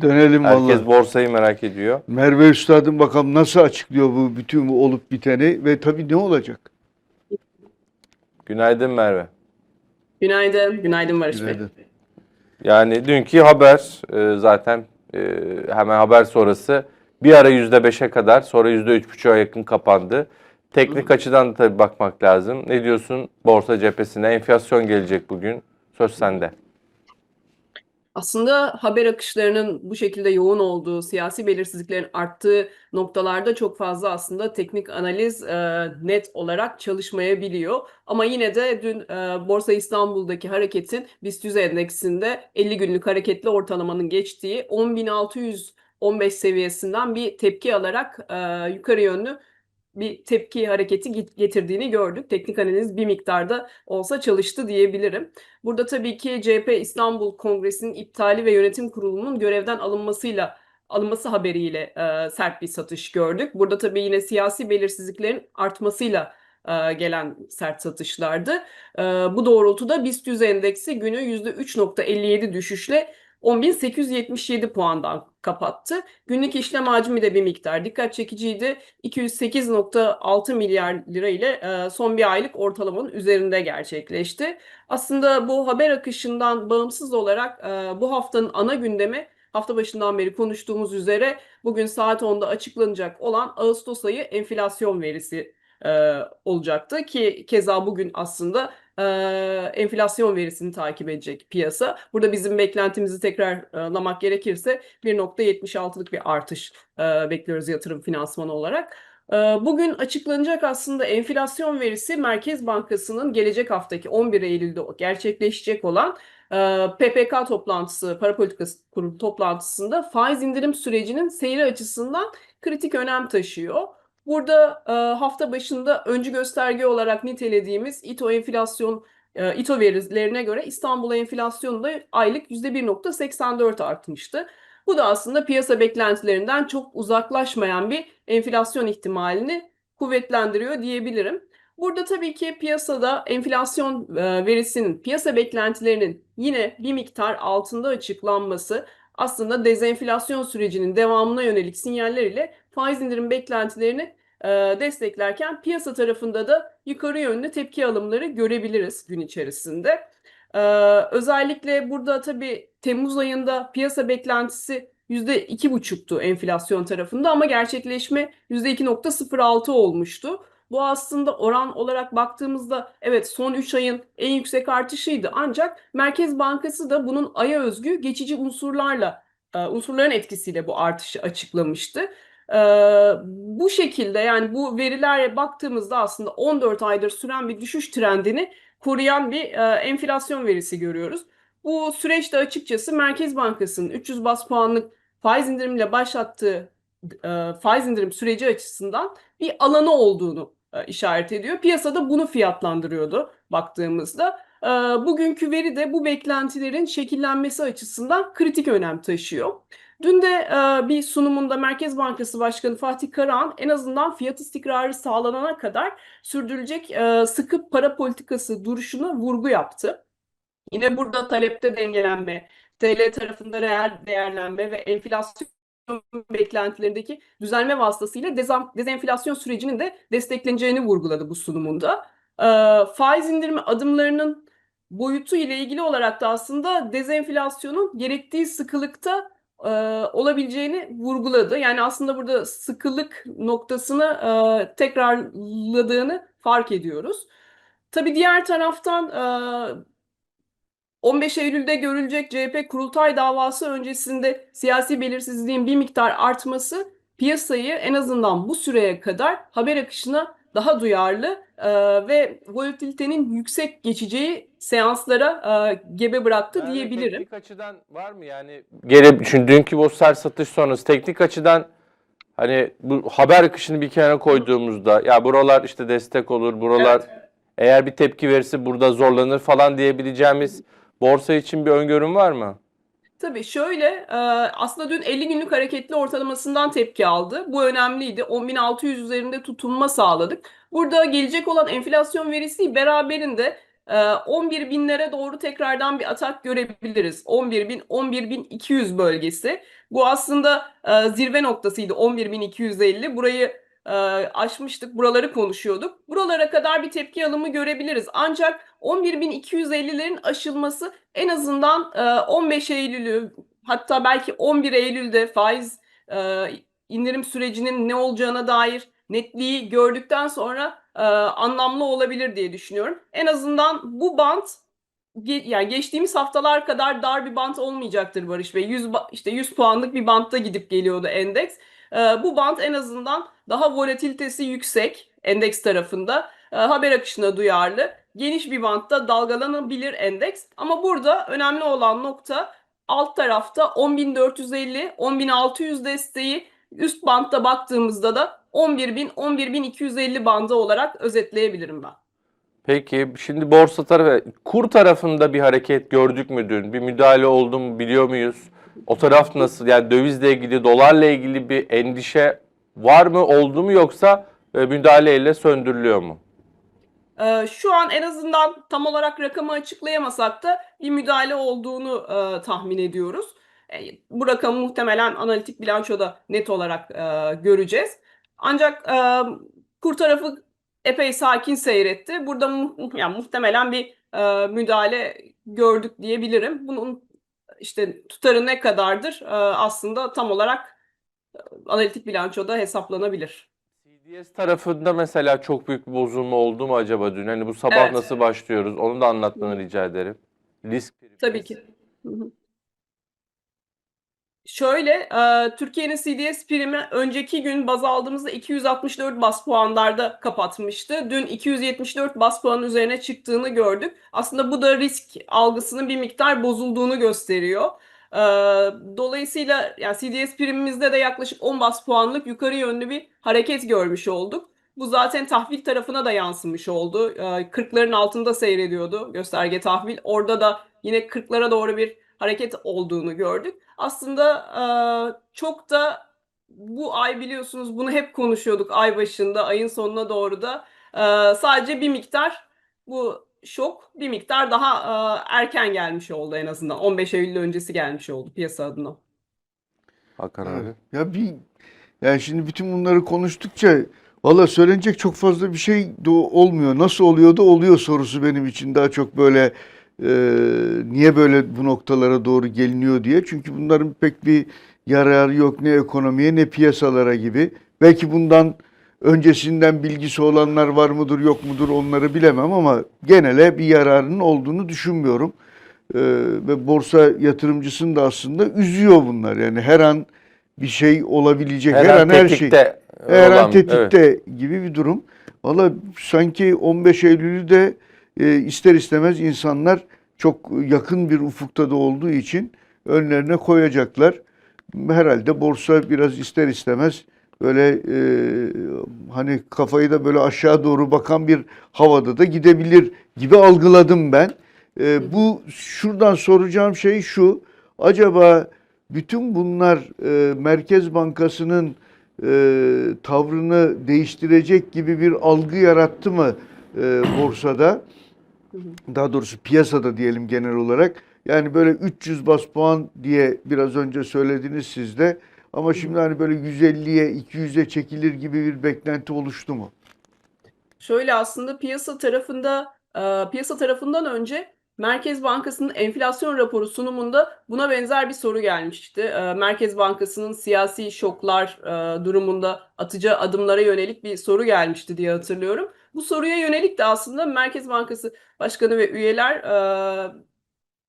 Dönelim Herkes vallahi. borsayı merak ediyor. Merve Üstad'ın bakalım nasıl açıklıyor bu bütün bu olup biteni ve tabii ne olacak? Günaydın Merve. Günaydın, günaydın Barış Bey. Günaydın. Yani dünkü haber e, zaten e, hemen haber sonrası bir ara %5'e kadar sonra %3,5'a yakın kapandı. Teknik açıdan da tabii bakmak lazım. Ne diyorsun borsa cephesine? Enflasyon gelecek bugün. Söz sende. Aslında haber akışlarının bu şekilde yoğun olduğu, siyasi belirsizliklerin arttığı noktalarda çok fazla aslında teknik analiz e, net olarak çalışmayabiliyor. Ama yine de dün e, Borsa İstanbul'daki hareketin BIST 100 endeksinde 50 günlük hareketli ortalamanın geçtiği 10.615 seviyesinden bir tepki alarak e, yukarı yönlü bir tepki hareketi getirdiğini gördük. Teknik analiz bir miktarda olsa çalıştı diyebilirim. Burada tabii ki CHP İstanbul Kongresi'nin iptali ve yönetim kurulunun görevden alınmasıyla alınması haberiyle e, sert bir satış gördük. Burada tabii yine siyasi belirsizliklerin artmasıyla e, gelen sert satışlardı. E, bu doğrultuda BIST 100 endeksi günü %3.57 düşüşle 10.877 puandan kapattı. Günlük işlem hacmi de bir miktar dikkat çekiciydi. 208.6 milyar lira ile e, son bir aylık ortalamanın üzerinde gerçekleşti. Aslında bu haber akışından bağımsız olarak e, bu haftanın ana gündemi hafta başından beri konuştuğumuz üzere bugün saat 10'da açıklanacak olan Ağustos ayı enflasyon verisi e, olacaktı ki keza bugün aslında e, enflasyon verisini takip edecek piyasa. Burada bizim beklentimizi tekrarlamak gerekirse 1.76'lık bir artış e, bekliyoruz yatırım finansmanı olarak. Bugün açıklanacak aslında enflasyon verisi Merkez Bankası'nın gelecek haftaki 11 Eylül'de gerçekleşecek olan PPK toplantısı, para politikası kurulu toplantısında faiz indirim sürecinin seyri açısından kritik önem taşıyor. Burada e, hafta başında öncü gösterge olarak nitelediğimiz İTO enflasyon e, İTO verilerine göre İstanbul enflasyonu da aylık %1.84 artmıştı. Bu da aslında piyasa beklentilerinden çok uzaklaşmayan bir enflasyon ihtimalini kuvvetlendiriyor diyebilirim. Burada tabii ki piyasada enflasyon e, verisinin piyasa beklentilerinin yine bir miktar altında açıklanması aslında dezenflasyon sürecinin devamına yönelik sinyaller ile faiz indirim beklentilerini e, desteklerken piyasa tarafında da yukarı yönlü tepki alımları görebiliriz gün içerisinde. E, özellikle burada tabii Temmuz ayında piyasa beklentisi %2,5'tu enflasyon tarafında ama gerçekleşme %2,06 olmuştu. Bu aslında oran olarak baktığımızda evet son 3 ayın en yüksek artışıydı. Ancak Merkez Bankası da bunun aya özgü geçici unsurlarla, unsurların etkisiyle bu artışı açıklamıştı. E, bu şekilde yani bu verilere baktığımızda aslında 14 aydır süren bir düşüş trendini koruyan bir e, enflasyon verisi görüyoruz. Bu süreçte açıkçası Merkez Bankası'nın 300 bas puanlık faiz indirimiyle başlattığı e, faiz indirim süreci açısından bir alanı olduğunu e, işaret ediyor. Piyasada bunu fiyatlandırıyordu baktığımızda. E, bugünkü veri de bu beklentilerin şekillenmesi açısından kritik önem taşıyor. Dün de e, bir sunumunda Merkez Bankası Başkanı Fatih Karahan en azından fiyat istikrarı sağlanana kadar sürdürülecek e, sıkı para politikası duruşuna vurgu yaptı. Yine burada talepte dengelenme, TL tarafında reel değerlenme ve enflasyon beklentilerindeki düzelme vasıtasıyla dezenflasyon sürecinin de destekleneceğini vurguladı bu sunumunda. Ee, faiz indirimi adımlarının boyutu ile ilgili olarak da aslında dezenflasyonun gerektiği sıkılıkta e, olabileceğini vurguladı. Yani aslında burada sıkılık noktasını e, tekrarladığını fark ediyoruz. Tabii diğer taraftan e, 15 Eylül'de görülecek CHP kurultay davası öncesinde siyasi belirsizliğin bir miktar artması piyasayı en azından bu süreye kadar haber akışına daha duyarlı e, ve volatilitenin yüksek geçeceği seanslara e, gebe bıraktı Yani diyebilirim. Teknik açıdan var mı yani? Geri şimdi dünkü bu sert satış sonrası teknik açıdan hani bu haber akışını bir kenara koyduğumuzda ya buralar işte destek olur, buralar Evet. eğer bir tepki verirse burada zorlanır falan diyebileceğimiz borsa için bir öngörüm var mı? Tabii şöyle e, aslında dün 50 günlük hareketli ortalamasından tepki aldı. Bu önemliydi. 10.600 üzerinde tutunma sağladık. Burada gelecek olan enflasyon verisi beraberinde e, 11 binlere doğru tekrardan bir atak görebiliriz. 11 bin, 11 bin 200 bölgesi. Bu aslında e, zirve noktasıydı 11 bin 250. Burayı e, aşmıştık, buraları konuşuyorduk. Buralara kadar bir tepki alımı görebiliriz. Ancak 11.250'lerin aşılması en azından e, 15 Eylül'ü hatta belki 11 Eylül'de faiz e, indirim sürecinin ne olacağına dair netliği gördükten sonra e, anlamlı olabilir diye düşünüyorum. En azından bu bant ge- yani geçtiğimiz haftalar kadar dar bir bant olmayacaktır Barış Bey. 100 ba- işte 100 puanlık bir bantta gidip geliyordu endeks. E, bu bant en azından daha volatilitesi yüksek endeks tarafında. E, haber akışına duyarlı. Geniş bir bantta dalgalanabilir endeks. Ama burada önemli olan nokta alt tarafta 10.450, 10.600 desteği üst bantta baktığımızda da 11.000, 11.250 bandı olarak özetleyebilirim ben. Peki şimdi borsa tarafı, kur tarafında bir hareket gördük mü dün? Bir müdahale oldu mu biliyor muyuz? O taraf nasıl? Yani dövizle ilgili, dolarla ilgili bir endişe var mı, oldu mu yoksa e, müdahaleyle söndürülüyor mu? Ee, Şu an en azından tam olarak rakamı açıklayamasak da bir müdahale olduğunu e, tahmin ediyoruz. E, bu rakamı muhtemelen analitik bilançoda net olarak göreceğiz. Ancak e, kur tarafı epey sakin seyretti. Burada yani muhtemelen bir müdahale gördük diyebilirim. Bunun işte tutarı ne kadardır e, aslında tam olarak e, analitik bilançoda hesaplanabilir. CDS tarafında mesela çok büyük bir bozulma oldu mu acaba dün? Hani bu sabah Evet. nasıl başlıyoruz? Onu da anlatmanı rica ederim. Risk Tabii ki. Hı hı. Şöyle, Türkiye'nin CDS primi önceki gün baz aldığımızda 264 bas puanlarda kapatmıştı. Dün 274 bas puanın üzerine çıktığını gördük. Aslında bu da risk algısının bir miktar bozulduğunu gösteriyor. Dolayısıyla yani CDS primimizde de yaklaşık 10 bas puanlık yukarı yönlü bir hareket görmüş olduk. Bu zaten tahvil tarafına da yansımış oldu. E, 40'ların altında seyrediyordu gösterge tahvil. Orada da yine 40'lara doğru bir hareket olduğunu gördük. Aslında e, çok da bu ay biliyorsunuz bunu hep konuşuyorduk ay başında, ayın sonuna doğru da. E, sadece bir miktar bu şok bir miktar daha e, erken gelmiş oldu en azından. 15 Eylül öncesi gelmiş oldu piyasa adına. Hakan Evet. abi. Ya bir yani şimdi bütün bunları konuştukça valla söylenecek çok fazla bir şey de olmuyor. Nasıl oluyor da oluyor sorusu benim için daha çok böyle niye böyle bu noktalara doğru geliniyor diye. Çünkü bunların pek bir yararı yok ne ekonomiye ne piyasalara gibi. Belki bundan öncesinden bilgisi olanlar var mıdır yok mudur onları bilemem ama genele bir yararının olduğunu düşünmüyorum. Ee, ve borsa yatırımcısını da aslında üzüyor bunlar. Yani her an bir şey olabilecek. Her, an her şey. tetikte Her an olan- tetikte evet. gibi bir durum. Valla sanki 15 Eylül'ü de e, ister istemez insanlar çok yakın bir ufukta da olduğu için önlerine koyacaklar. Herhalde borsa biraz ister istemez böyle e, hani kafayı da böyle aşağı doğru bakan bir havada da gidebilir gibi algıladım ben. E, bu şuradan soracağım şey şu. Acaba bütün bunlar e, Merkez Bankası'nın e, tavrını değiştirecek gibi bir algı yarattı mı e, borsada? Daha doğrusu piyasada diyelim genel olarak. Yani böyle 300 bas puan diye biraz önce söylediniz siz de. Ama şimdi hani böyle 150'ye 200'e çekilir gibi bir beklenti oluştu mu? Şöyle aslında piyasa tarafında e, piyasa tarafından önce Merkez Bankası'nın enflasyon raporu sunumunda buna benzer bir soru gelmişti. E, Merkez Bankası'nın siyasi şoklar e, durumunda atacağı adımlara yönelik bir soru gelmişti diye hatırlıyorum. Bu soruya yönelik de aslında Merkez Bankası Başkanı ve üyeler e,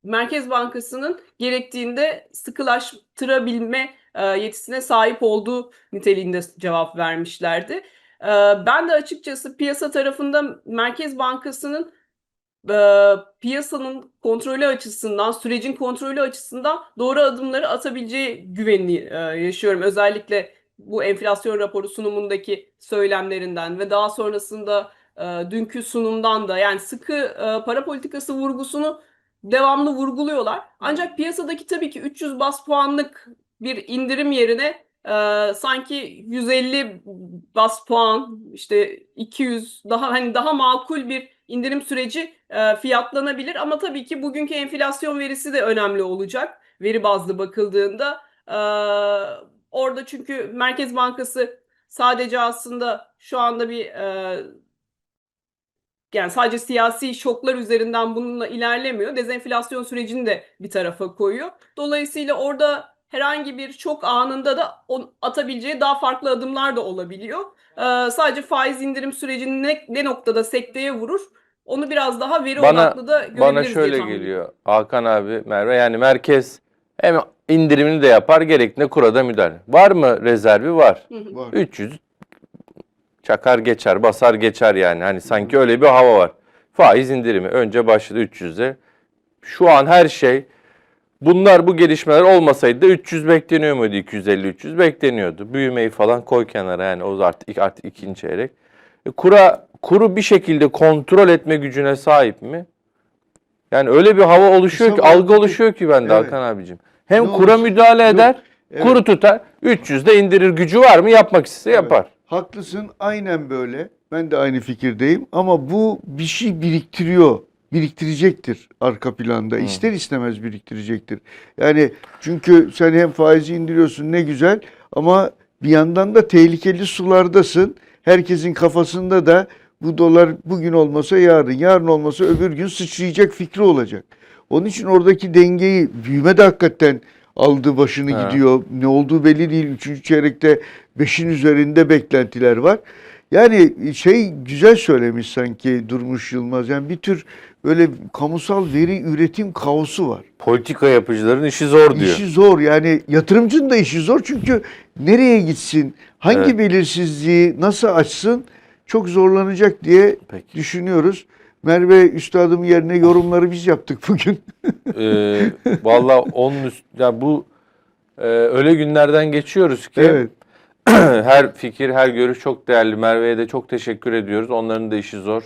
Merkez Bankası'nın gerektiğinde sıkılaştırabilme e, yetisine sahip olduğu niteliğinde cevap vermişlerdi. Ee, Ben de açıkçası piyasa tarafında Merkez Bankası'nın e, piyasanın kontrolü açısından, sürecin kontrolü açısından doğru adımları atabileceği güvenini e, yaşıyorum. Özellikle bu enflasyon raporu sunumundaki söylemlerinden ve daha sonrasında e, dünkü sunumdan da yani sıkı e, para politikası vurgusunu devamlı vurguluyorlar. Ancak piyasadaki tabii ki 300 bas puanlık bir indirim yerine ee, sanki 150 bas puan işte 200 daha hani daha makul bir indirim süreci e, fiyatlanabilir ama tabii ki bugünkü enflasyon verisi de önemli olacak veri bazlı bakıldığında. E, orada çünkü Merkez Bankası sadece aslında şu anda bir e, yani sadece siyasi şoklar üzerinden bununla ilerlemiyor. Dezenflasyon sürecini de bir tarafa koyuyor. Dolayısıyla orada herhangi bir şok anında da atabileceği daha farklı adımlar da olabiliyor. Ee, sadece faiz indirim sürecinin ne, ne noktada sekteye vurur onu biraz daha veri Bana- odaklı da görebiliriz Bana şöyle geliyor Hakan abi, Merve yani merkez hem indirimini de yapar gerektiğinde kurada müdahale. Var mı rezervi? Var. Var. 300 çakar geçer, basar geçer yani. Hani sanki öyle bir hava var. Faiz indirimi önce başladı 300'e. Şu an her şey bunlar bu gelişmeler olmasaydı da 300 bekleniyor muydu? 250 300 bekleniyordu. Büyümeyi falan koy kenara yani o artık artık ikinci çeyrek. E, kura kuru bir şekilde kontrol etme gücüne sahip mi? Yani öyle bir hava oluşuyor ki, algı oluşuyor ki bende Evet. Hakan abicim. Hem Ne kura olursa- müdahale eder, evet. kuru tutar. 300'de indirir gücü var mı? Yapmak istese Evet. yapar. Haklısın aynen böyle. Ben de aynı fikirdeyim ama bu bir şey biriktiriyor. Biriktirecektir arka planda. İster istemez biriktirecektir. Yani çünkü sen hem faizi indiriyorsun ne güzel ama bir yandan da tehlikeli sulardasın. Herkesin kafasında da bu dolar bugün olmasa yarın, yarın olmasa öbür gün sıçrayacak fikri olacak. Onun için oradaki dengeyi büyüme de hakikaten aldı başını Ha. gidiyor. Ne olduğu belli değil. Üçüncü çeyrekte beşin üzerinde beklentiler var. Yani şey güzel söylemiş sanki Durmuş Yılmaz. Yani bir tür böyle kamusal veri üretim kaosu var. Politika yapıcıların işi zor diyor. İşi zor yani yatırımcının da işi zor çünkü nereye gitsin, hangi Evet. belirsizliği nasıl açsın çok zorlanacak diye Peki. düşünüyoruz. Merve Üstadımın yerine yorumları biz yaptık bugün. Ee, Valla onun üst, ya bu e, öyle günlerden geçiyoruz ki Evet. her fikir, her görüş çok değerli. Merve'ye de çok teşekkür ediyoruz. Onların da işi zor.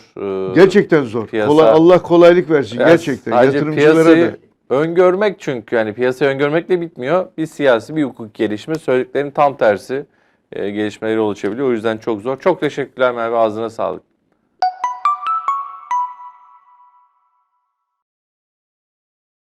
Ee, Gerçekten zor. piyasa- Kolay, Allah kolaylık versin yani gerçekten yatırımcılara da. öngörmek çünkü yani piyasayı öngörmekle bitmiyor. Bir siyasi, bir hukuk gelişme söylediklerinin tam tersi e, gelişmeleri oluşabiliyor. O yüzden çok zor. Çok teşekkürler Merve. Ağzına sağlık.